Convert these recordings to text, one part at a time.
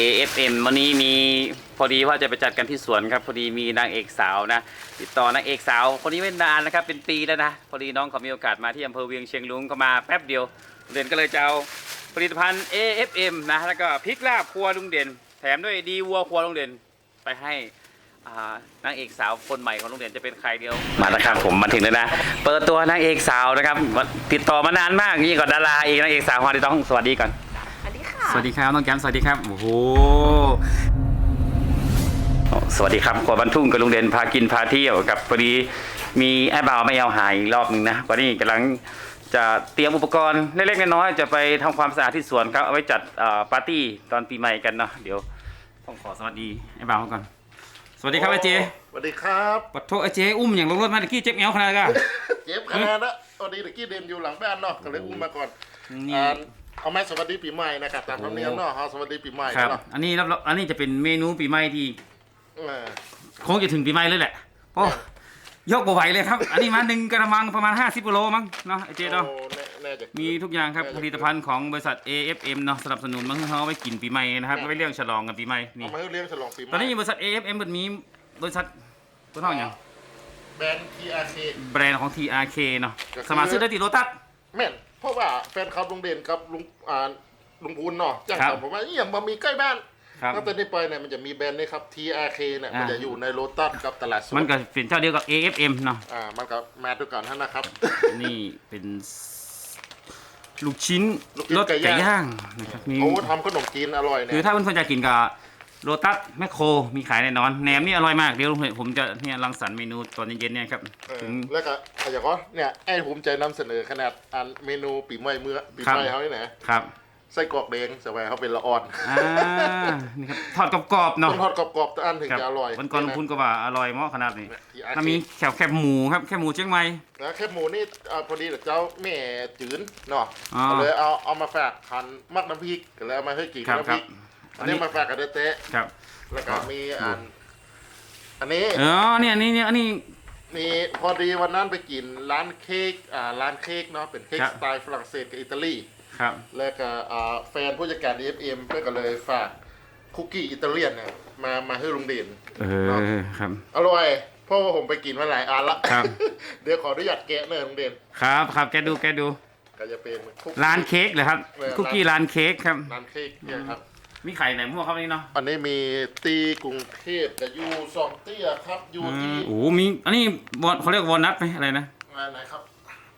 AFM วันนี้มีพอดีว่าจะไปจัดกันที่สวนครับ พอดีมีนางเอกสาวนะ ติดต่อนางเอกสาวคนนี้ไม่นานนะครับเป็นปีแล้วนะ พอดีน้องเขามีโอกาสมาที่อำเภอเวียงเชียงรุ้งก็มาแป๊บเดียวเด่นก็เลยจะเอาผลิตภัณฑ์ AFM นะแล้วก็พริกลาบครัวลุงเด่น แถมด้วยดีวัวครัวลุงเด่นไปให้นางเอกสาวคนใหม่ของโรงเรียนจะเป็นใครเดียว มาแล้วครับผมมาถึงแล้วนะ เปิดตัวนางเอกสาวนะครับ ติดต่อมานานมากนี่ก่อนดาราอีกนางเอกสาวของเราต้องสวัสดีก่อน สวัสดีค่ะสวัสดีครับน้องแก้มสวัสดีครับโอ้โหสวัสดีครับขวบรรทุ่งกับลุงเด่นพากินพาเที่ยวกับพอดีมีไอ้บ่าวไม่เอาหายอีกรอบหนึ่งนะวันนี้กำลังจะเตรียมอุปกรณ์เล็กๆน้อยๆจะไปทำความสะอาดที่สวนครับเอาไว้จัดเอ่อปาร์ตี้ตอนปีใหม่กันเนาะเดี๋ยวต้องขอสวัสดีไอ้บ่าวก่อนสวัสดีครับไอ้เจสวัสดีครับปัดโทษไอ้เจอุ้มอย่างลงรถมาตะกี้เจ็บแอวขนาดนั้นก็เจ็บขนาดนะตอนนี้ตะกี้เดินอยู่หลังบ้านเนาะก็เลยอุ้มมาก่อนนี่อ่า เอาแม่สวัสดีปีใหม่นะครับตามธรรมเนียมเนาะเอาสวัสดีปีใหม่ครับ เนาะอันนี้รับอันนี้จะเป็นเมนูปีใหม่ที่เออคงจะถึงปีใหม่เลยแหละเพราะยกบ่ไหวเลยครับ อันนี้มาหนึ่งกระมังประมาณ 50กิโลมั้งเนาะไอ้เจเนาะ โอ้แน่แน่จะ มีทุกอย่างครับแน่จะผลิตภัณฑ์ของบริษัท AFM เนาะสนับสนุนมาให้เขาเอาไว้กินปีใหม่นะครับไว้เลี้ยงฉลองกันปีใหม่นี่เอามาให้เลี้ยงฉลองปีใหม่ตอนนี้บริษัท AFM มันมีบริษัทตัวท่องอย่างแบรนด์ TRK แบรนด์ของ TRK เนาะก็คือ สามารถซื้อได้ที่โลตัสแม่น เพราะว่าแฟนคลับลุงเด่นกับลุงอ่าลุงพูนเนาะจ้างครับผมว่าเนี่ยมามีใกล้บ้านครับ ตั้งแต่นี้ไปเนี่ยมันจะมีแบรนด์นี้ครับ TRK เนี่ยอ่ามัมันจะอยู่ในโลตัสกับตลาดสดมันก็เป็นเจ้าเดียวกับ AFM เนาะ อ่ามันก็มาด้วยกันท่านนะครับ นี่เป็นลูกชิ้นลูกชิ้นรสไก่ไก่ย่าง ย่างนะครับมีโอ้ทำขนมจีนอร่อยเนี่ย คือถ้าเพื่อนๆจะกินกับ โรตัสแมคโครมีขายแน่นอนแหนมนี่อร่อยมากเดี๋ยวผมจะเนี่ยรังสรรค์เมนูตอนเย็นๆเนี่ยครับเออถึง แล้วก็อย่างก็เนี่ยไอ้ภูมิใจนำเสนอขนาดอันเมนูปีใหม่เมื่อปีครับใหม่เขานี่นะครับไส้กรอกแดงสบายเขาเป็นละอ่อนอ่านี่ครับทอดกรอบๆต้เนาะองทอดกรอบๆแต่อันถึงครับจะอร่อยวันก่อนลุงพุนก็ว่าอร่อยมากขนาดนี้ที่อาแล้วมีแคบแคบหมูครับแคบหมูเชียงใหม่ แล้วแค่หมูนี่อ่าพอดีเดี๋ยวเจ้าแม่จืนเนาะอ๋อก็เลยเอาเอามาฝากหั่นมักน้ำพริกก็เลยเอามาให้กินครับน้ำคพรัริบก อัอันนนี้นี้มาฝากกับเดเต้ครับ แล้วก็มีอัน อันนี้เออเนี่ยอันนี่เนี่ยอันนี้ มีพอดีวันนั้นไปกินร้านเค้กอ่าร้านเค้กเนาะเป็นเค้กครับ สไตล์ฝรั่งเศสกับอิตาลี ครับ แล้วก็อ่าแฟนผู้จัดการ FM เพื่อนก็เลยฝากคุกกี้อิตาเลียนเนี่ยมามาให้ลุงเด่นเออครับ อร่อย เพราะว่าผมไปกินมาหลายอันละครับ เดี๋ยวขออนุญาตแกะหน่อยลุงเด่นครับครับแกดูแกดู ก็จะเป็นคุก ร้านเค้กเหรอครับ เออ คุกกี้ร้านเค้กครับ ร้านเค้กเนี่ยครับ มีไข่ไหนมั่วครับนี่เนาะอันนี้มีตีกรุงเทพกับยูสองเตี้ยครับยูอืที่มโอ้โหมีอันนี้วอลเขาเรียกวอลนัทไหมอะไรนะอะไรครับ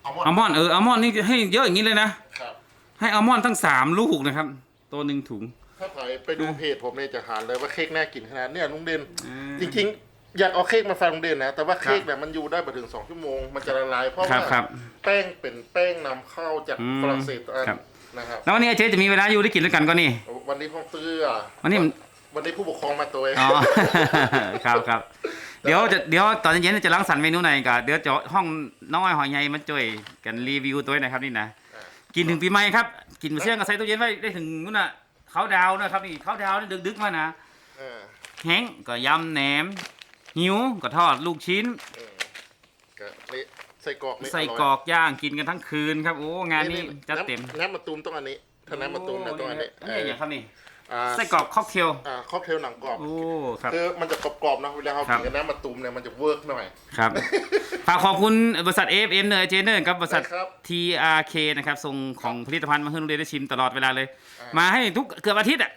อัลอัลมมอนด์อนด์เอออัลมอนด์นี่ให้เยอะอย่างนี้เลยนะ ครับ ให้อัลมอนด์ทั้งสามลูกนะครับ ตัวหนึ่งถุง ถ้าใครไปดูเพจผมเนี่ยจะหาเลยว่าเค้กน่ากินขนาดเนี่ยลุงเด่นอืมจริงๆ อยากเอาเค้กมาฝากลุงเด่นนะ แต่ว่าเค้กเนี่ยมันอยู่ได้ไปถึงสองชั่วโมง มันจะละลายเพราะครัว่าบครับแป้งเป็นแป้งนำเข้าจากอืมฝรั่งเศสอันครับ นะครับแล้ววันนี้ไอ้เจ๊จะมีเวลาอยู่ได้กินด้วยกันก็นี่วันนี้ห้องซื้ออะวันนี้มันวันนี้ผู้ปกครองมาตัวเองอ๋อครับครับเดี๋ยวจะเดี๋ยวตอนเย็นๆจะล้างสรรค์เมนูไหนกันเดี๋ยวจะห้องน้อยหอยใหญ่มาช่วยกันรีวิวตัวนี้นะครับนี่นะกินถึงปีใหม่ครับ กินเสี่ยงกับใส่ตู้เย็นไว้ได้ถึงนู่นน่ะเขาดาวน์นะครับนี่เขาดาวน์นี่ดึกๆมานะเออแห้งก็ยำแหนมหิวก็ทอดลูกชิ้นเออก็นี่ ใส่กรอกนี่ใส่ร่ยกรอกย่างกินกันทั้งคืนครับโอ้งานนี้จัดเต็มน้ำน้ำมะตูมต้องอันนี้ถ้าน้ำมะตูมเนี่ยต้องอันนี้โนี่อย่างครับนี่อ่าไส้กรอกค็อกเทลอ่าค็อกเทลหนังกรอบโอ้ครับคือมันจะกรอบๆนะเวลาเราครักิบนกับน้ำมะตูมเนี่ยมันจะเวิร์กหน่อยครับฝากขอบคุณบริษัท AFM เนอร์เจเนอร์กับบริษัทได้ครับ TRK นะครับส่งของผลิตภัณฑ์มาให้โรงเรียนได้ชิมตลอดเวลาเลยอ่ามมาให้ทุกเกือบอาทิตย์อะ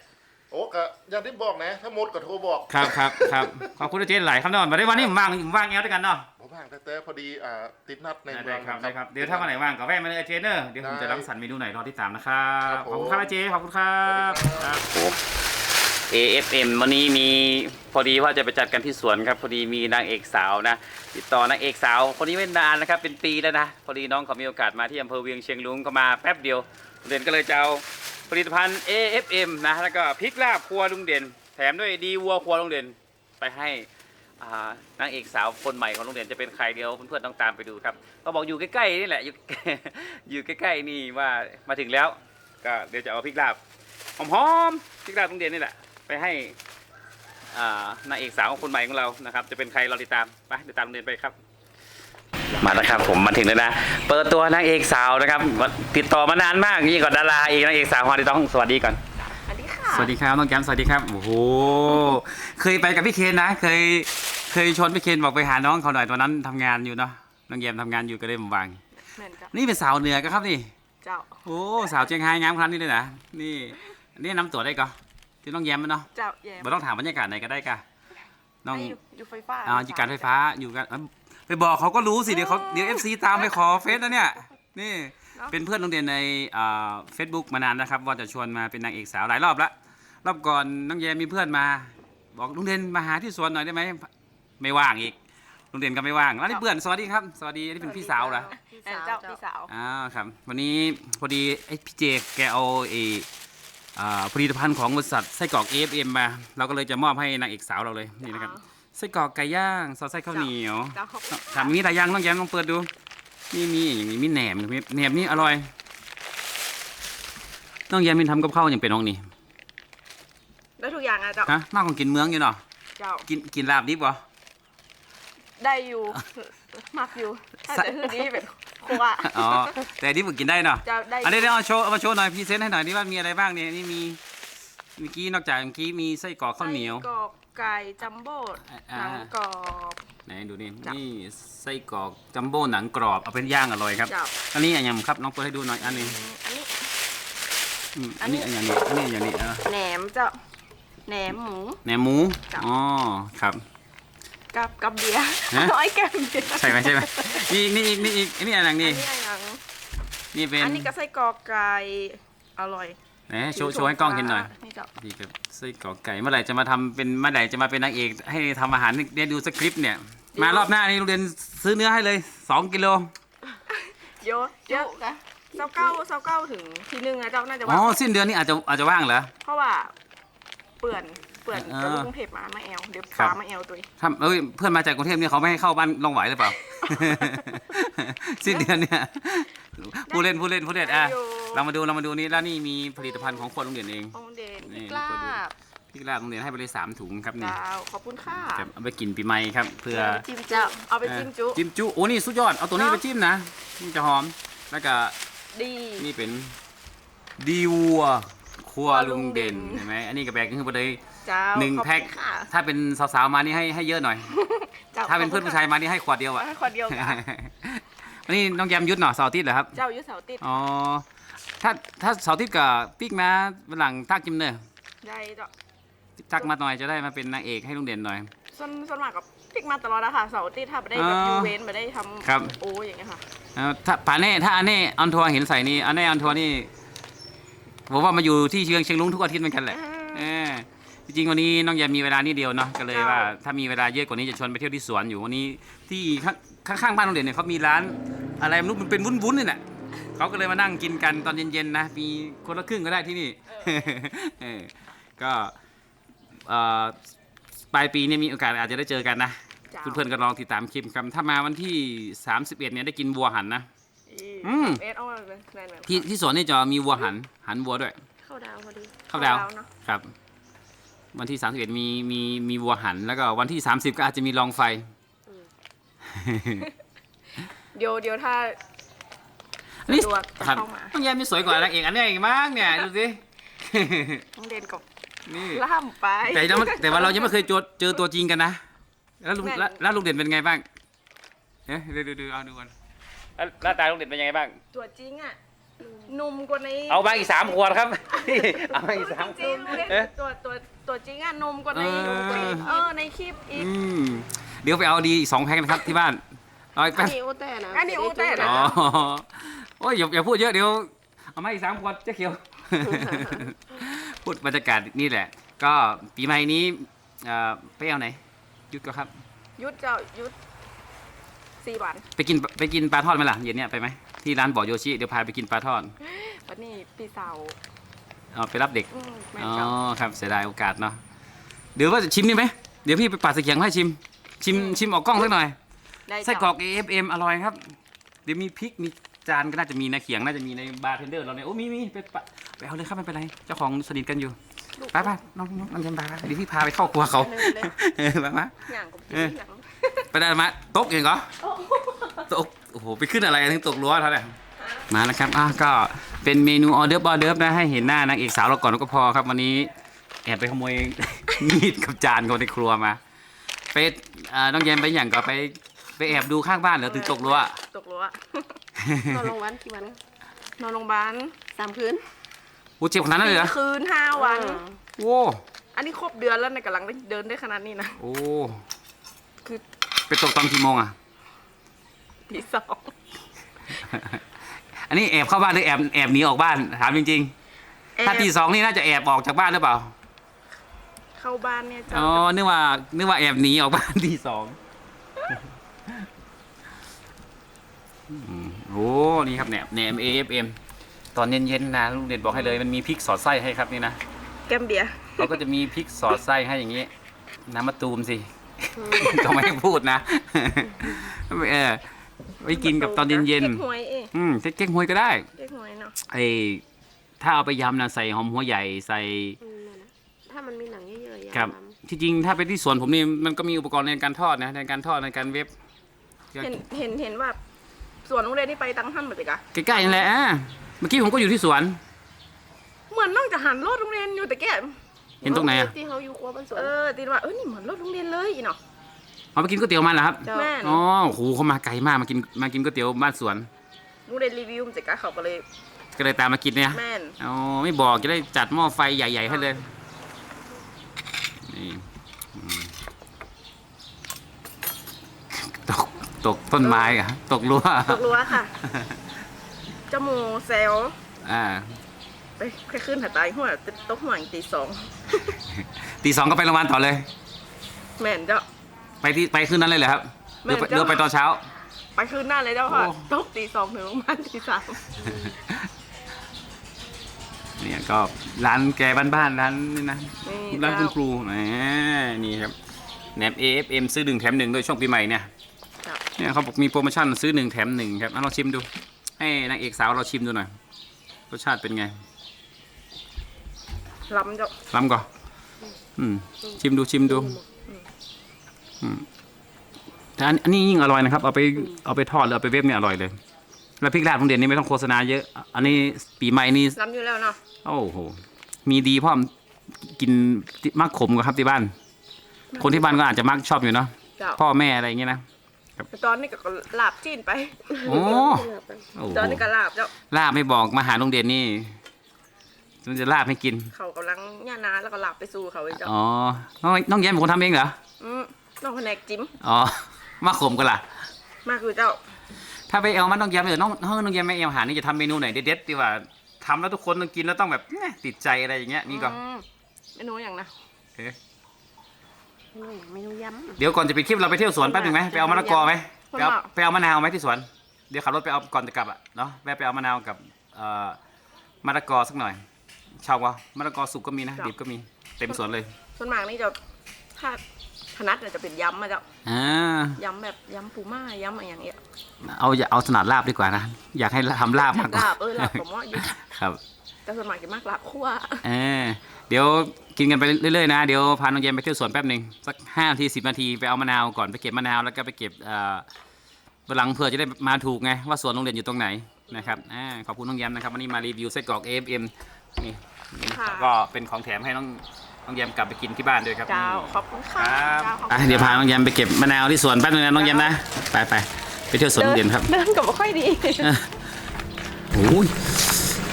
โอ้ก็อย่างที่บอกนะ ถ้าหมดก็โทรบอก ครับครับครับขอบคุณเจนหลายคำนอนมาได้วันนี้ผมว่างผมว่างแอลด้วยกันเนาะผม ว่างแต่แต่พอดีอ่าติดนัดในเมืได้องครับได้ครับ เดี๋ยวถ้าวันไหนว่างก็แวะมาเลยเจเนอร์เดี๋ยวผมจะรังสรรค์เมนูไหนรอที่ตามนะครับครับขอบคุณผมครับเจขอบคุณครับสวัสดีครับ AFM วันนี้มีพอดีว่าจะไปจัดกันที่สวนครับพอดีมีนางเอกสาวนะ ติดต่อนางเอกสาวคนนี้ไม่นานนะครับเป็นปีแล้วนะพอดีน้องเขามีโอกาสมาที่อำเภอเวียงเชียงรุ้งก็มาแป๊บเดียวลุงเด่นก็เลยจะเอาผลิตภัณฑ์ AFM นะแล้วก็พริกลาบครัวลุงเด่น แถมด้วยดีวัวครัวลุงเด่นไปให้อ่า นางเอกสาวคนใหม่ของลุงเด่นจะเป็นใครเดียวเพื่อนๆต้องตามไปดูครับ ก็บอกอยู่ใกล้ๆนี่แหละอยู่อยู่ใกล้ๆนี่ว่ามาถึงแล้ว ก็เดี๋ยวจะเอาพริกลาบหอมๆพริกลาบลุงเด่นนี่แหละ ไปให้อ่านางเอกสาวคนใหม่ของเรานะครับ จะเป็นใครเราติดตามไปติดตามลุงเด่นไปครับ มาแล้วครับผมมาถึงแล้วนะ เปิดตัวนางเอกสาวนะครับ ติดต่อมานานมากนี่ก่อนดาราอีกนางเอกสาวของเราต้องสวัสดีก่อนสวัสดีค่ะสวัสดีครับน้องแก้มสวัสดีครับโอ้โหเคยไปกับพี่เคนนะเคย เคยชวนพี่เคนบอกไปหาน้องเขาหน่อยตอนนั้นทำงานอยู่เนาะน้องแยมทำงานอยู่ก็เลยผมวาง เหมือนกับนี่เป็นสาวเหนือก็ครับนี่ เจ้า โอ้สาวเชียงไฮ้งามขนาดนี้เลยนะนี่นี่นำตัวได้ก็ที่น้องแยมมันเนาะเจ้าแย่บ่ต้องถามบรรยากาศไหนก็ได้กะน้องอยู่อยู่ไฟฟ้าอ่าอยู่การไฟฟ้าอยู่กันอะไปบอกเขาก็รู้สิเดี๋ยวเขาเดี๋ยวเอฟซีตามไปขอเฟซนะเนี่ยนี่เป็นเพื่อนโรงเรียนในเฟซบุ๊กมานานนะครับว่าจะชวนมาเป็นนางเอกสาวหลายรอบละรอบก่อนน้องแยมมีเพื่อนมา บอกลุงเรียนมาหาที่สวนหน่อยได้ไหม ไม่ว่างอีกลุงเรียนก็ไม่ว่างแล้วนี่เพื่อนสวัสดีครับสวัสดีอันนี้เป็นพี่สาวเหรอเออเจ้าพี่สาวอ่าครับ วันนี้พอดีไอ้พี่เจแกเอาไอ้อ่าผลิตภัณฑ์ของบริษัทไส้กรอก AFM มาเราก็เลยจะมอบให้นางเอกสาวเราเลยนี่นะครับไส้กรอกไก่ย่างซอสไส้ข้าวเหนียวเจ้าขอบคุณถามมีหลายอย่างต้องแย้มลองเปิดดูนี่มีอย่างนี้มีแหนมมีแหนมนี่อร่อยน้องแย้มมินทำกับข้าวอย่างเป็นน้องนี่ได้ทุกอย่างอะเจ้าฮะมากของกินเมืองอยู่เนาะเจ้ากินกินลาบดิบเหรอ ได้อยู่มักอยู่ถ้าจะคือนี้เป็นครัว อ๋อแต่ดิบก็กินได้เนาะเจ้าได้ อันนี้เดี๋ยวเอาโชว์เอามาโชว์หน่อยพรีเซนต์ให้หน่อยดิว่ามีอะไรบ้างเนี่ยนี่มีเมื่อกี้นอกจากเมื่อกี้มีไส้กรอกข้าวเหนียว ไส้กรอกไก่จัมโบ้อ่าหนังกรอบ ไหนดูนี่จ้ะนี่ไส้กรอกจัมโบ้หนังกรอบเอาเป็นย่างอร่อยครับเจ้าอันนี้อะไรครับน้องเปิดให้ดูหน่อยอันนี้อันนี้ อืมอัอันนนี้ นี้อันนี้อันนี้อย่างนี้เออแหนมเจ้าแหนมหมู แหนมหมูจ้ะ อ๋อครับ กับกับเบียร์ฮะ ร้อยแก้มเบียร์ใช่ไหมใช่ไหมนี่นี่อีกนี่อีกอันนี้อะไรอันนี่ นี้อะไรอย่างนี่เป็นอันนี้ก็ไส้กรอกไก่อร่อยไหนโชว์โชว์ให้กล้องเห็นหน่อยนี่เจ้านี่กับไส้กรอกไก่เมื่อไหร่จะมาทำเป็นเมื่อไหร่จะมาเป็นนางเอก ให้ทำอาหารเรียนดูสคริปต์เนี่ย มารอบหน้านี่โรงเรียนซื้อเนื้อให้เลยสองกิโลโยเยอะเจ้าเก้าเจ้าเก้าถึงทีนึงอะเจ้าน่าจะอ๋อว่าสิ้นเดือนนี้อาจจะอาจจะว่างเหรอเพราะว่าเปื่อน เปื่อนอ่ากับลูกกรุงเทพมามาแอลเดี๋ยวครับฟ้ามาแอลตัวเองทำเอ้ยเพื่อนมาจากกรุงเทพเนี่ยเขาไม่ให้เข้าบ้านลองไหวหรือเปล่า สิ้นเดือนเนี่ย ผู้เล่นผู้เล่นผู้เล่นอะได้อยู่เรามาดูเรามาดูนี่แล้วนี่มีผลิตภัณฑ์ของคนโรงเรียนเององเดนนี่กล้าก็ดูพี่ลาบโรงเรียนให้ไปเลยสามถุงครับนี่ดาวขอบคุณค่ะครับเอาไปกินปีใหม่ครับเพื่อจิ้มเจ้าเอาไปจิ้มจุเอ่อจิ้มจุโอ้นี่สุดยอดเอาตัวนี้เนไปอะจิ้มนะมันจะหอมแล้วก็ดีนี่เป็นดีวัวครัวครัวลุลุงงเด่เด่นนเห็นไหมอันนี้กระแบกขึ้นไปเลย เจ้าหนึ่งขอบคุณแพ็คค่ะ ถ้าเป็นสาวๆมานี่ให้ให้เยอะหน่อย จ้ถ้าเป็นเพื่อนผู้ชายมานี่ให้ขวดเดียวขอบอะคุณค่ะขวดเดียวค่ะ วันนี้น้องแยมยุทธเนาะเสาร์อาทิตย์เหรอครับ เจ้ายุทธเสาร์ติดอ๋อ ถ้าถ้าเสาร์อาทิตย์กับปิ๊กมาวันหลังทักจิมเนอร์ได้เจ้าทักมาหน่อยจะได้มาเป็นนางเอกให้ลุงเด่นหน่อย ส่วนส่วนมากกับพิกมาตลอดนะคะเสาร์ติดถ้าไม่ได้แบบอ๋อยูเวนไม่ได้ทำครับ โอ้อย่างเงี้ยค่ะ เอ่อถ้าป่าเน่ถ้าอันเน่ออนทัวร์เห็นใส่นี่อันเน่ออนทัวร์นี่ผมว่ามาอยู่ที่เชียงเชียงรุ้งทุกอาทิตย์เหมือนกันแหละเออ จริงๆวันนี้น้องแยมมีเวลานิดเดียวเนาะก็เลยว่าถ้ามีเวลาเยอะกว่านี้จะชวนไปเที่ยวที่สวนอยู่วันนี้ที่ข้างข้างๆบ้านโรงเรียนเนี่ยเขามีร้านอะไรไม่รู้มันเป็นวุ้นๆนี่แหละเขาก็เลยมานั่งกินกันตอนเย็นๆนะมีคนละครึ่งก็ได้ที่นี่เออก็เอ่อปลายปีนี้มีโอกาสอาจจะได้เจอกันนะเจ้าเพื่อนๆก็ลองติดตามคลิปกันถ้ามาวันที่ 31เนี่ยได้กินวัวหันนะอืมเอสเอามาเลยแมนๆที่ที่สวนนี่จะมีวัวหันหันวัวด้วยเข้าดาวพอดีเข้าดาวเนาะครับ วันที่ 31 มีมีมีวัวหัน แล้วก็วันที่ 30 ก็อาจจะมีลองไฟ เดี๋ยวเดี๋ยวถ้าอันนี้สะดวกจะครับเข้ามาต้องแย้มมีสวยกว่านางเอกอันนี้อีกมั้งเนี่ยดูสิ ต้องเด่นกับนี่ ล่ามไป แต่ยังไม่แต่ว่าเรายังไม่เคยเจอเจอตัวจริงกันนะ แล้วลุงแม่น แล้วแล้วลุงเด่นเป็นไงบ้างเอ๊ะดูดูดูเอาดูก่อนแล้วหน้าตาลุงเด่นเป็นยังไงบ้าง ตัวจริงอะ หนุ่มกว่าในเอาบ้างอีกสามขวดครับเอามาอีกสาม จริงๆเล่นเอ๊ะตัวตัวตัวจริงอะหนุ่มกว่าในเออเออในคลิปอีก อืมเดี๋ยวไปเอาดีอีกสองแพ็คนะครับที่บ้านเอาอีกอัแป๊นบนี้อูแต่นะอันนี้อูแต่นะ อ๋อโอ้ยอย่าอย่าพูดเยอะเดี๋ยว เอามาอีกสามขวดเจ๊เขียว พูดบรรยากาศนี่แหละ ก็ปีใหม่นี้เอ่อไปเอาไหนหยุดก็ครับ ยุดเจ้ายุด สี่วันไปกินไปกินปลาทอดไหมล่ะเย็นเนี้ยไปไหมที่ร้านบ่อโยชิเดี๋ยวพาไปกินปลาทอดวันนี้พี่สาวเอาไปรับเด็กอืมแม่อ๋อเจ้าครับเสียดายโอกาสเนาะเดี๋ยวว่าจะชิมนี่ไหมเดี๋ยวพี่ไปปาดสเกียงให้ชิม ชิมชิมออกกล้องสักหน่อย ได้ไส้เจ้ากรอก AFM อร่อยครับ เดี๋ยวมีพริกมีจานก็น่าจะมีนะเขียงน่าจะมีในบาร์เทนเดอร์เราเนี่ยโอ้มีมีไปปะไปเอาเลยครับไม่เป็นไรเจ้าของสนิทกันอยู่ไปไปน้องน้องน้องยันบาเดี๋ยวพี่พาไปเข้าครัวเขาเออมามา อย่างกับเอพี่ออย่าง ไปได้มาตกเองเหรอตกโอ้โหไปขึ้นอะไรถึงตกรั้วเท่าไหร่มาแล้วครับอะก็เป็นเมนูออเดิร์ฟออเดิร์ฟนะให้เห็นหน้านางเอกสาวเราก่อนก็พอครับวันนี้แอบไปขโมยมีดกับจานคนในครัวมาไปอ่าน้องแยมไปอย่างก็ไปไปแอบดูข้างบ้านเหรอถึงตกรั้วตกรั้วนอนโรงพยาบาลกี่วันนอนโรงพยาบาลสามคืนอู้เจ็บขนาดนั้นเลยเหรอคืนห้าวันเออโว้อันนี้ครบเดือนแล้วในกำลังเดินได้ขนาดนี้นะโอ้คือ ไปตกตอนกี่โมงอะ ตีสองอันนี้แอบเข้าบ้านหรือแอบแอบหนีออกบ้านถามจริงๆ ถ้าตีสองนี่น่าจะแอบออกจากบ้านหรือเปล่า เข้าบ้านเนี่ยจะอ๋อ นึกว่า นึกว่าแอบหนีออกบ้านตีสองอืมโอ้นี่ครับแหนบแหนม AFM ตอนเย็นๆนะลุงเด่นบอกให้เลยมันมีพริกสอดไส้ให้ครับนี่นะ แก้มเบียร์ เขาก็จะมีพริกสอดไส้ให้อย่างนี้ น้ำมะตูมสิ ต้องไม่ให้พูดนะเออไว้กินกับตอนเย็นเก๊กหวยเองๆอืมเก๊กฮวยก็ได้ เก๊กหวยเนาะไอ้ถ้าเอาไปยำนะใส่หอมหัวใหญ่ใส่ อืมนั่นน่ะถ้ามันมีหนังเยอะๆอย่าครับทำที่จริงถ้าไปที่สวนผมนี่มันก็มีอุปกรณ์ในการทอดนะ ในการทอดในการเว็บเห็นเห็นเห็นว่าสวนโรงเรียนนี่ไปตังท่านหมดเลยกะใกล้ๆนั่นแหละอะเมื่อกี้ผมก็อยู่ที่สวน เหมือนน้องจะหันรถโรงเรียนอยู่แต่แก เห็นตรงไหนอะที่เขาอยู่ครัวบ้านสวนเออตีนว่าเออนี่เหมือนรถโรงเรียนเลยอีเนาะเอาไปกินก๋วยเตี๋ยวมันเหรอครับเจ้าแม่นอ๋อโอ้โหเขามาไกลมากมากินมากินก๋วยเตี๋ยวบ้านสวนโรงเรียนรีวิวมันจะกะเขาก็เลยก็เลยตามมากินเนี่ยแม่นอ๋อไม่บอกจะได้จัดหม้อไฟใหญ่ๆให้เลยนี่อืมตกตกต้นไม้อะตกรั้วตกรั้วค่ะจมูกเซลอ่าไปแค่ขึ้นหาตายหัวตกหัวอีกตีสอง ตีสองก็ไปโรงพยาบาลต่อเลย แม่นเจ้า ไปที่ไปคืนนั้นเลยเหรอครับหรือไปแม่นหรือไปตอนเช้า ไปคืนหน้าเลยเจ้าค่ะโอ้ตกตีสองถึงประมาณตีสามเนี่ยก็ร้านแกบ้านๆร้านนี่นะ นี่ร้านคุณเจ้าครูแหมนี่ครับแหนบ AFM ซื้อหนึ่งแถมหนึ่งโดยช่วงปีใหม่เนี่ย เจ้าเนี่ยเขาบอกมีโปรโมชั่นซื้อหนึ่งแถมหนึ่งครับเอาลองชิมดู ให้นางเอกสาวเราชิมดูหน่อย รสชาติเป็นไง ลำเจ้าล้ำก่อนอืมชิมดูชิมดูอืมแต่อันอันนี้ยิ่งอร่อยนะครับ เอาไปเอาไปทอดหรือเอาไปเวฟเนี่ยอร่อยเลย แล้วพริกลาดโรงเรียนนี่ไม่ต้องโฆษณาเยอะ อันนี้ปีใหม่นี่ลำอยู่แล้วเนาะโอ้โห มีดีพ่อมกินมักขมกว่าครับที่บ้าน คนที่บ้านก็อาจจะมักชอบอยู่เนาะเจ้าพ่อแม่อะไรอย่างเงี้ยนะ ตอนนี้ก็ลาบจีนไปโอ้โอ้โหตอนนี้ก็ลาบเจ้าลาบไม่บอกมาหาโรงเรียนนี่ มันจะลาบให้กิน เขากำลังย่านาแล้วก็ลาบไปสู่เขาไอ้เจ้าอ๋อ น้องน้องแย้มเป็นคนทำเองเหรออืมน้องแผนกจิ้มอ๋อ มาขมกันล่ะ มากคือเจ้า ถ้าไปเอามันน้องแย้มเออน้องน้องน้องแย้มไม่เอาอาหารนี่จะทำเมนูไหนเด็ดๆดีกว่าทำแล้วทุกคนต้องกินแล้วต้องแบบแหม่ติดใจอะไรอย่างเงี้ยมีก่อนอืมเมนูอย่างนะเอ๊ะเมนูอย่างเมนูยำเดี๋ยวก่อนจะไปคลิปเราไปเที่ยวสวนแป๊บหนึงไหมไปเอามะละกอไหมคนไปเอาละไปเอามะนาวไหมที่สวน เดี๋ยวขับรถไปเอาก่อนจะกลับอะเนาะแวะไปเอามะนาวกับเอ่อมะละกอสักหน่อย ชอบวะมะละกอสุกก็มีนะดิบก็มีเต็มสวนเลยส่วนมากนี่จะถ้าถนัดเนี่ยจะเป็นยำมาเจ้าอ่ายำแบบยำปูม่ายำอะไรอย่างเงี้ยเอาอย่าเอาถนัดลาบดีกว่านะ อยากให้ทำลาบมากกว่าลาบเออลาบผมว่าอยู่ครับแต่ส่วนมากจะมากลาบคั่วเออเดี๋ยวกินกันไปเรื่อยๆนะ เดี๋ยวพาน้องเย็นไปเที่ยวสวนแป๊บหนึ่งสักห้านาทีสิบนาทีไปเอามะนาวก่อนไปเก็บมะนาวแล้วก็ไปเก็บเอ่อวันหลังเผื่อจะได้มาถูกไงว่าสวนโรงเรียนอยู่ตรงไหนนะครับอ่าขอบคุณน้องแยมนะครับวันนี้มารีวิวไส้กรอก AFM นี่นี่ ค่ะ ก็เป็นของแถมให้น้องน้องแยมกลับไปกินที่บ้านด้วยครับ เจ้านี่ขอบคุณค่ะครับ เจ้าขอบอะคุณเดี๋ยวพาน้องแยมไปเก็บมะนาวที่สวนแป๊บนึงนะน้องแยมนะไปไปไปเที่ยวสวนโรงเรียนครับ เดินกับไม่ค่อยดี โอ้ย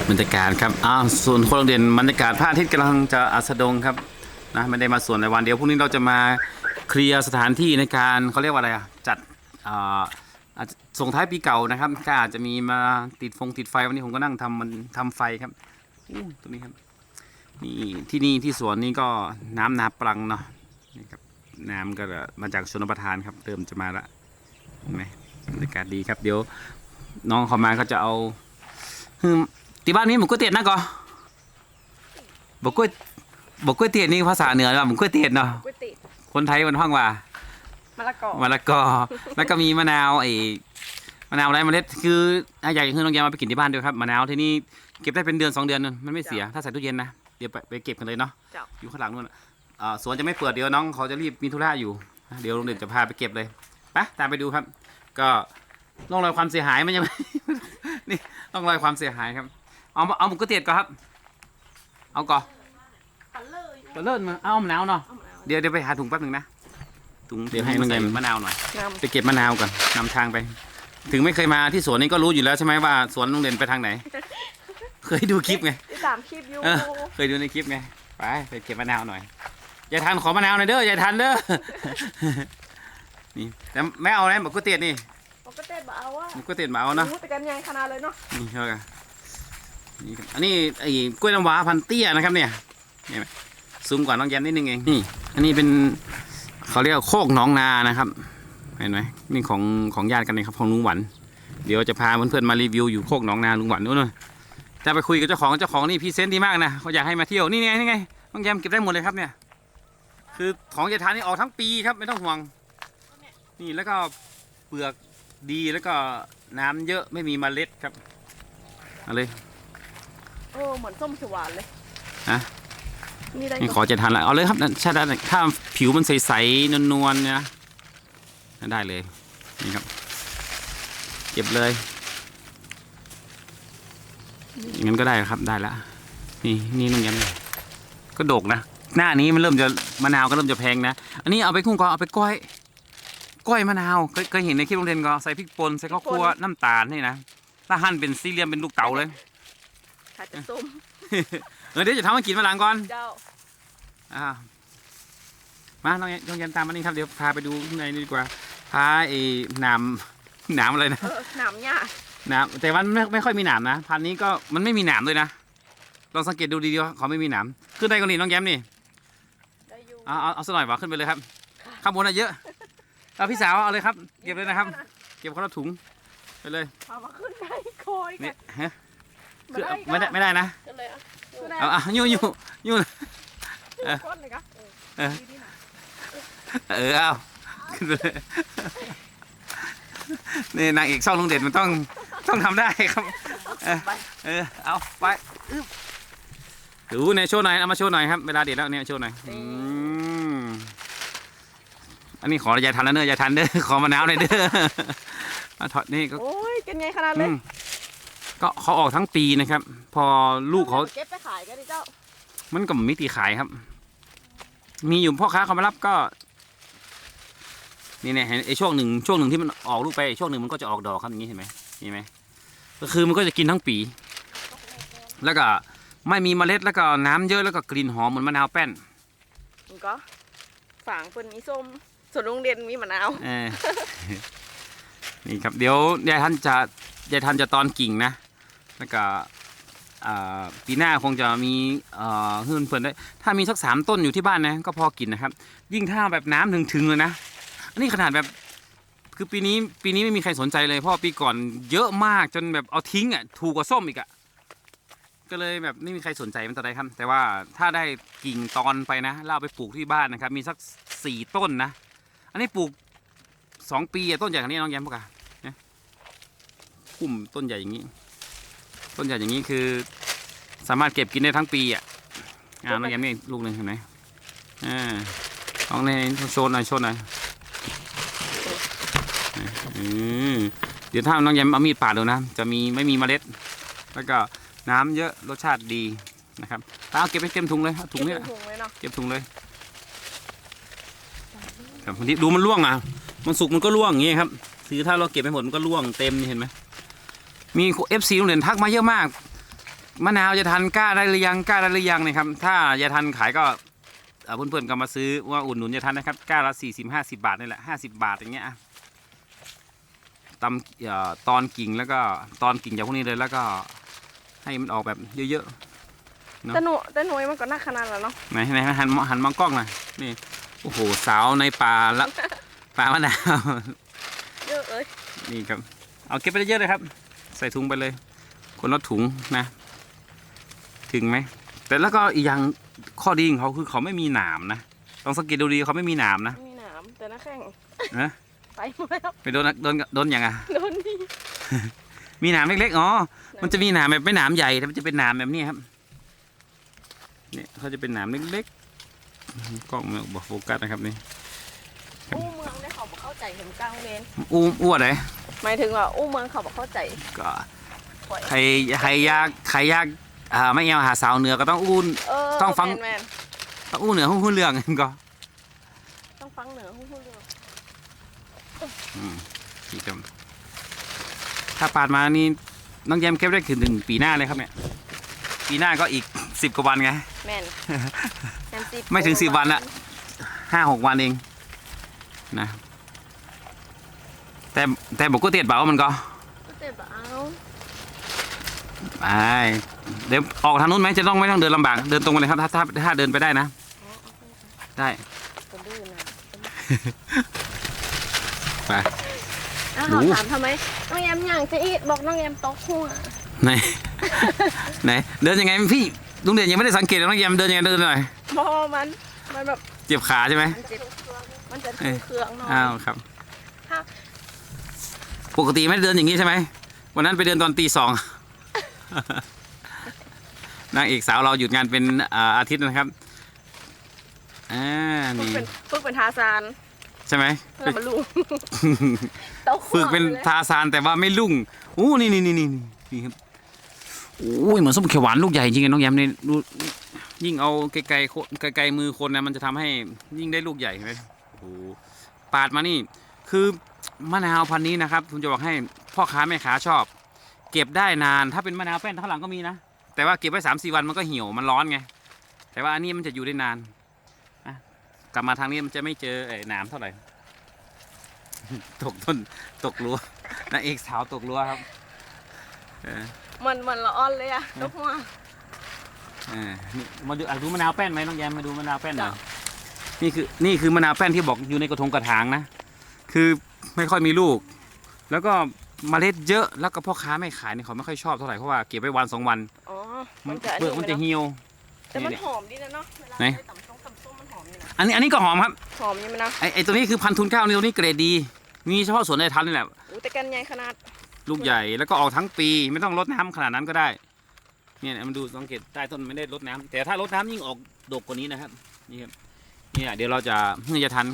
บรรยากาศครับ อ้าวส่วนโคนโรงเรียนบรรยากาศพระอาทิตย์กำลังจะอัสดงครับนะไม่ได้มาส่วนในวันเดียวพรุ่งนี้เราจะมาเคลียร์สถานที่ในการเขาเรียกว่าอะไรอะจัดอ่าอาจจะส่งท้ายปีเก่านะครับก็อาจจะมีมาติดฟงติดไฟวันนี้ผมก็นั่งทำมันทำไฟครับอู้ตรงนี้ครับ นี่ที่นี่ที่สวนนี่ก็น้ำนาปลังเนาะนี่ครับน้ำก็มาจากชนประทานครับเติมจะมาละเห็นไหมบรรยากาศดีครับเดี๋ยวน้องเขามาก็จะเอาคือที่บ้านมีหมูก๋วยเตี๋ยวนะก็บอกก๋วยบอกก๋วยเตี๋ยวนี่ภาษาเหนือว่าหมูก๋วยเตี๋ยวเนาะก๋วยเตี๋ยวคนไทยมันห้องว่ามะละกอมะละกอแล้วก็มีมะนาวไอ้มะนาวไรเมล็ดคืออะอยากให้น้องแยมมาไปกินที่บ้านด้วยครับมะนาวที่นี่เก็บได้เป็นเดือนสองเดือนนึงมันไม่เสียถ้าใส่ตู้เย็นนะ เดี๋ยวไปไปเก็บกันเลยเนาะเจ้า อยู่ข้างหลังนู่นน่ะอ่าสวนจะไม่เปิดเดี๋ยวน้องเขาจะรีบมีธุระอยู่เดี๋ยวโรงเรียนจะพาไปเก็บเลยไปตามไปดูครับ ก็ร่องรอยความเสียหายมันยังไม่ นี่ร่องรอยความเสียหายครับ เอาเอาหมูกระเทียมก่อนครับ เอาก่อนปันเลยก็เลิ่นมาเอามะนาวเนาะ เอามะนาวเดี๋ยวเดี๋ยวไปหาถุงแป๊บหนึงนะ ถุงเดี๋ยวให้น้องแยมมะนาวหน่อย น้ไปเก็บมะนาวก่อนนำทางไป ถึงไม่เคยมาที่สวนนี้ก็รู้อยู่แล้วใช่ไหมว่าสวนโรงเรียนไปทางไหน เคยดูคลิปไงำที่สามคลิปอยู่เออเคยดูในคลิปไง ไปไปเก็บมะนาวหน่อยยายทันขอมะนาวหน่อยเด้อยายทันเด้อ นี่แต่ไม่เอานะหมกก๋วยเตี๋ยวนี่ปกติบ่เอาว่าหมกก๋วยเตี๋ยวมาเอานะแต่กันยังขนาดเลยเนาะ นี่เท่ากันนี่ครับอันนี้ไอ้กล้วยน้ำว้าพันเตี้ยนะครับเนี่ยเห็นไหมซูมกว่าน้องแยมนิดนึงเองนี่อันนี้เป็นเขาเรียกว่าโคกหนองนานะครับ เห็นไหมนี่ของของญาติกันเองครับของลุงหวัน เดี๋ยวจะพาเพื่อนๆมารีวิวอยู่โคกหนองนาลุงหวันนู้นเลย จะไปคุยกับเจ้าของเจ้าของนี่พรีเซนต์ดีมากนะเขาอยากให้มาเที่ยวนี่ไงนี่ไงน้องแยมเก็บได้หมดเลยครับเนี่ย คือของยายทานนี่ออกทั้งปีครับไม่ต้องห่วง นี่แล้วก็เปลือกดีแล้วก็น้ำเยอะไม่มีเมล็ดครับเอาเลยโอ้เหมือนส้มเขียวหวานเลยฮะนี่ได้นี่ขอจะทานละเอาเลยครับใช่ได้เลยถ้าผิวมันใสๆนวลๆเนี่ยนะได้เลยนี่ครับ เก็บเลยอย่า งนั้นก็ได้ครับได้ละนี่นี่น้องยันก็โดกนะหน้านี้มันเริ่มจะมะนาวก็เริ่มจะแพงนะอันนี้เอาไปคุ้งก็เอาไปก้อยก้อยมะนาวเคยเคยเห็นในคลิปโรงเรียนก็ใส่พริกป่นใส่ข้าวคั่วน้ำตาลนี่นะถ้าหั่นเป็นสี่เหลี่ยมเป็นลูกเต๋าเลยขาดจะส้มเออเดี๋ยวจะทำมากินมาหลังก่อนเจ้าอ่ามาน้องยันน้องยันตามมานี่ครับเดี๋ยวพาไปดูข้างในนี่ดีกว่าพาไอ้หนามหนามอะไรนะเออหนามหญ้า หนามแต่ว่าไม่ไม่ค่อยมีหนามนะพันธุ์นี้ก็มันไม่มีหนามด้วยนะลองสังเกตดูดีๆว่าเขาไม่มีหนามขึ้นได้ก็นี่น้องแย้มนี่ได้อยู่เอาเอาเอาสักหน่อยวะขึ้นไปเลยครับข้างบนอะเยอะเอาพี่สาวเอาเลยครับ เก็บเลยนะครับ เก็บคนละถุงไปเลยเอามาขึ้นได้คอยนี่กันฮะมาคือได้ไม่ได้ไม่ได้นะกันเลยอะขึ้นได้เอาเอายุ่ยุ่ยุ่เออก้นเลยครับเออดีดีนะเออเอาขึ้นไปเลยนี่นางเอกช่องลุงเด่นมันต้อง ต้องทำได้ครับ เออไปเออเอาไปอึ๊บดูในโชว์หน่อยเอามาโชว์หน่อยครับเวลาเด็ดแล้วเนี่ยโชว์หน่อยอืมอันนี้ขอยายทันแล้วเนอะยายทันเด้อขอมะนาวหน่อยเด้อมาถอดนี่ก็โอ้ยกันไงขนาดเลอืยมก็เขาออกทั้งปีนะครับ พอลูกเขา เก็บไปขายกันดิเจ้ามันก็ไม่ตีขายครับ มีอยู่พ่อค้าเขามารับก็ นี่เนี่ยเห็นไอ้ช่วงหนึ่งช่วงหนึ่งที่มันออกลูกไปช่วงหนึ่งมันก็จะออกดอกครับอย่างนี้เห็นไหมเห็นไหม ก็คือมันก็จะกินทั้งปี แล้วก็ไม่มีเมล็ดแล้วก็น้ำเยอะแล้วก็กลิ่นหอมเหมือนมะนาวแป้นมันก็ฝางเปิ้นมีส้มส่วนโรงเรียนมีมะนาวเออนี่ครับเดี๋ยวยายท่านจะยายท่านจะตอนกิ่งนะ แล้วก็อ่าปีหน้าคงจะมีเอ่อหื่นเพื่อนได้ ถ้ามีสักสามต้นอยู่ที่บ้านนะก็พอกินนะครับ ยิ่งถ้าแบบน้ำถึงถึงๆเลยนะอันนี้ขนาดแบบ คือปีนี้ปีนี้ไม่มีใครสนใจเลยเพราะปีก่อนเยอะมากจนแบบเอาทิ้งอะถูกกว่าส้มอีกอะก็เลยแบบไม่มีใครสนใจมันต่อใดครับ แต่ว่าถ้าได้กิ่งตอนไปนะแล้วเอาไปปลูกที่บ้านนะครับ มีสักสี่ต้นนะ อันนี้ปลูกสองปีต้นใหญ่ขนาดนี้น้องแย้มพวกอะเนี่ยคุ้มต้นใหญ่อย่างนี้ ต้นใหญ่อย่างนี้คือ สามารถเก็บกินได้ทั้งปีอะอ่าน้องแย้มนี่ลูกหนึ่งเห็นไหมอ่าลองในโชว์หน่อยโชว์หน่อย เดี๋ยวถ้าน้องแย้มเอามีดปาดดูนะ จะมีไม่มีเมล็ด แล้วก็น้ำเยอะรสชาติดีนะครับเอาเก็บไปเต็มถุงเลยเอาถุงนี้เก็บถุงเลยเนาะเก็บถุงเลยครับบางทีดูมันร่วงอะ มันสุกมันก็ร่วงอย่างงี้ครับคือถ้าเราเก็บไปหมดมันก็ร่วงเต็มนี่เห็นไหมมีเอฟซีโรงเรียนทักมาเยอะมากมะนาวจะทันกล้าได้หรือยังกล้าได้หรือยังเนี่ยครับ ถ้าจะทันขายก็เอ่อเพื่อนๆก็มาซื้อว่าอุดหนุนจะทันนะครับกล้าละสี่สิบห้าสิบาทนี่แหละห้าสิบาทอย่างเงี้ยอะ ตำเอ่อตอนกิ่งแล้วก็ตอนกิ่งจากพวกนี้เลยแล้วก็ให้มันออกแบบเยอะๆเนอะแต่หนูแต่หนูมันก็น่าขนาดแล้วเนาะไหนไหนหันหันมองกล้องหน่อยนี่โอ้โหสาวในป่าละป่ามะนาวเยอะเอ้ยนี่ครับ เอาเก็บไปเยอะเลยครับ ใส่ถุงไปเลย คนละถุงนะ ถึงไหมแต่แล้วก็อีกอย่างข้อดีของเขาคือเขาไม่มีหนามนะต้องสังเกตดูดีเขาไม่มีหนามนะมีหนามแต่หน้าแข้งนะ ไปหมดแล้วไปโดนโดนโดนอย่างอะ โดนนี่มีหนามเล็กๆ อ๋อ มันจะมีหนามแบบไม่หนามใหญ่แต่มันจะเป็นหนามแบบนี้ครับ เนี่ยเขาจะเป็นหนามเล็กๆ กล้องไม่บอกโฟกัสนะครับนี่ อู้เมืองได้เขาบอกเข้าใจเห็นกลางเรียนอู้อ้วนเลยหมายถึงว่าอู้เมืองเขาบอกเข้าใจก็ปล่อยใครใครอยากใครอยากอ่าไม่เอาหาสาวเหนือก็ต้องอู้เออต้องฟังแมนต้องอู้เหนือหุ้นหุ้นเรื่องก็ ๆต้องฟังเหนือฮู้ฮู้เรื่อง นี่ครับถ้าปาดมานี่น้องแยมเก็บได้ถึงถึงปีหน้าเลยครับเนี่ย ปีหน้าก็อีกสิบกว่าวันไง แมนแมนสิบไม่ถึงสิบวันละห้าหกวันเองนะ แต่แต่บอกก็เตียดเบามันก็ก็เจ็บเอาไปเดี๋ยวออกทางนู้นไหมจะต้องไม่ต้องเดินลำบากเดินตรงไปเลยครับถ้าถ้าถ้าเดินไปได้นะ ได้ ก็ดื้อนะ ไปอ้าวโอ้ถามทำไมน้องแยมอย่างจะอีกบอกน้องแยมตกหัวไหน ไหน เดินยังไงพี่ลุงเด่นยังไม่ได้สังเกตเลยน้องแยมเดินยังไงเดินหน่อยพอมันมันแบบเจ็บขาใช่ไหม มันเจ็บมันจะเอ้ยเครื่องๆหน่อยอ้าวครับ ค่ะ ปกติไม่ได้เดินอย่างนี้ใช่ไหม วันนั้นไปเดินตอนตีสอง นางเอกสาวเราหยุดงานเป็นอ่าอาทิตย์นะครับ อ่าฝึกนี่เป็นฝึกเป็นทาซาน ใช่ไหมเพื่อมาลูกตกหัวฝึกเป็นลยทาซานแต่ว่าไม่ลุ่งอู้นี่นี่นี่นี่นี่ครับโอ้ยเหมือนส้มเขียวหวานลูกใหญ่จริงๆน้องแยมเนี่ยดูยิ่งเอาไกลๆโคไกลๆมือคนนะมันจะทำให้ยิ่งได้ลูกใหญ่เห็นไหมโอ้โหปาดมานี่ คือมะนาวพันธุ์นี้นะครับผมจะบอกให้พ่อค้าแม่ค้าชอบ เก็บได้นานถ้าเป็นมะนาวแป้นข้างหลังก็มีนะ แต่ว่าเก็บไว้สามสี่วันมันก็เหี่ยวมันร้อนไง แต่ว่าอันนี้มันจะอยู่ได้นานอะ กลับมาทางนี้มันจะไม่เจอไอ้หนามเท่าไหร่ ตกต้นตกรั้วนางเอกสาวตกรั้วครับ เออมันมันละอ่อนเลยอะตกหัว เออนี่มาดูอะดูมะนาวแป้นไหมน้องแยมมาดูมะนาวแป้นหน่อยจ้ะ นี่คือนี่คือมะนาวแป้นที่บอกอยู่ในกระทงกระถางนะ คือไม่ค่อยมีลูก แล้วก็เมล็ดเยอะแล้วก็พ่อค้าไม่ขายนี่เขาไม่ค่อยชอบเท่าไหร่เพราะว่าเก็บไว้วันสองวันอ๋อมัมันนจะเปลือกมันจะเหี่ยวเหี่ยว แต่มันเนี่ยหอมดีนะเนาะเวลาไหนใส่ตำ อมนี่นะอันนี้อันนี้ก็หอมครับหอมยังไงนะไอไอตัวนี้คือพันธุ์ทุนเกล้านี่ตัวนี้เกรดดี มีเฉพาะสวนในทันนี่แหละอู้แต่กันใหญ่ขนาด ลูกใหญ่แล้วก็ออกทั้งปีไม่ต้องรดน้ำขนาดนั้นก็ได้เนี่ยมันดูสังเกตใต้ต้นไม่ได้รดน้ำแต่ถ้ารดน้ำยิ่งออกดกกว่านี้นะครับนี่ครับเนี่ยเดี๋ยวเราจะเพื่อจะทัน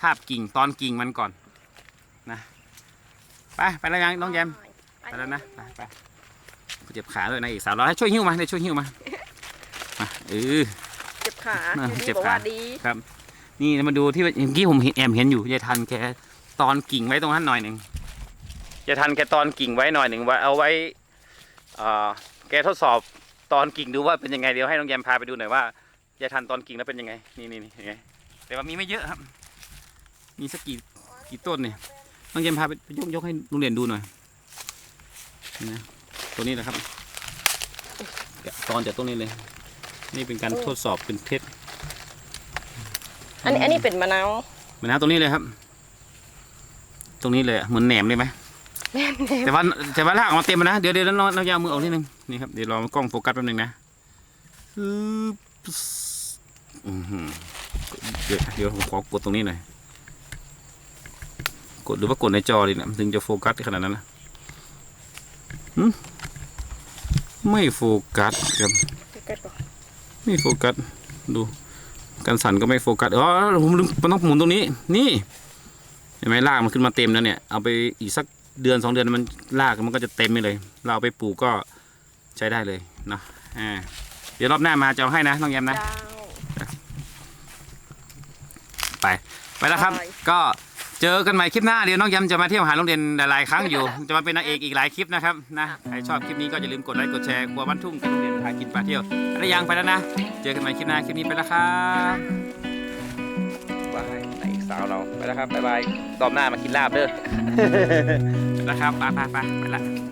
ทาบกิ่งตอนกิ่งมันก่อนนะไปไปแล้วยังน้องแยมไปแล้วนะไปไปเจ็บขาด้วยนะอีกสาวเราให้ช่วยหิ้วมาให้ช่วยหิ้วมามาเออ เจ็บขาเอออยู่ดีเจ็บบอกขา ว่าดีครับ นี่มาดูที่ว่าเมื่อกี้ผมเห็นแอมเห็นอยู่ยายทันแกตอนกิ่งไว้ตรงนั้นหน่อยหนึ่งยายทันแกตอนกิ่งไว้หน่อยหนึ่งไว้เอาไว้เอ่อแกทดสอบตอนกิ่งดูว่าเป็นยังไงเดี๋ยวให้น้องแยมพาไปดูหน่อยว่ายายทันตอนกิ่งแล้วเป็นยังไง นี่นี่นี่เห็นไหมแต่ว่ามีไม่เยอะครับ มีสักกี่กี่ต้นเนี่ยน้องแยมพาไปยกยกให้ลุงเด่นดูหน่อยนี่นะตัวนี้นะครับแกะตอนจากต้นนี้เลย นี่เป็นการทดสอบเป็นเท็จอันนี้อันนี้เป็นมะนาวมะนาวตรงนี้เลยครับ ตรงนี้เลยอะเหมือนแหนมเลยไหมแน่นแต่ว่าแต่ว่าลากออกมาเต็มแล้วนะเดี๋ยวเดี๋ยวเราเราจะเอามือออกนิดนึงนี่ครับเดี๋ยวเรากล้องโฟกัสแป๊บนึงนะฮึบอือหือเดี๋ยวเดี๋ยวผมขอกดตรงนี้หน่อยกดหรือว่ากดในจอดีนะมันถึงจะโฟกัสขนาดนั้นนะหึไม่โฟกัสครับๆใกล้ๆก่อน ไม่โฟกัสดูการสั่นก็ไม่โฟกัสอ๋อผมลืมมันต้องหมุนตรงนี้ นี่เห็นไหมรากมันขึ้นมาเต็มแล้วเนี่ยเอาไปอีกสักเดือนสองเดือนมันรากมันก็จะเต็มไปเลย เราเอาไปปลูกก็ใช้ได้เลยเนาะอ่าเดี๋ยวรอบหน้ามาจะเอาให้นะน้องแยมนะเจ้าไป ไปแล้วครับไปก็ เจอกันใหม่คลิปหน้าเดี๋ยวน้องแยมจะมาเที่ยวหาโรงเรียนหลายๆครั้งอยู่ จะมาเป็นนางเอกอีกหลายคลิปนะครับนะใครชอบคลิปนี้ก็อย่าลืมกดไลค์กดแชร์ครัวบ้านทุ่งกับโรงเรียนพากินปลาเที่ยวอะไรยังไปแล้วนะ เจอกันใหม่คลิปหน้าคลิปนี้ไปแล้วครับบายนางเอกสาวเราไปแล้วครับบ๊ายบายรอบหน้ามากินลาบเด้อไปแล้วครับไปไปไปไปละ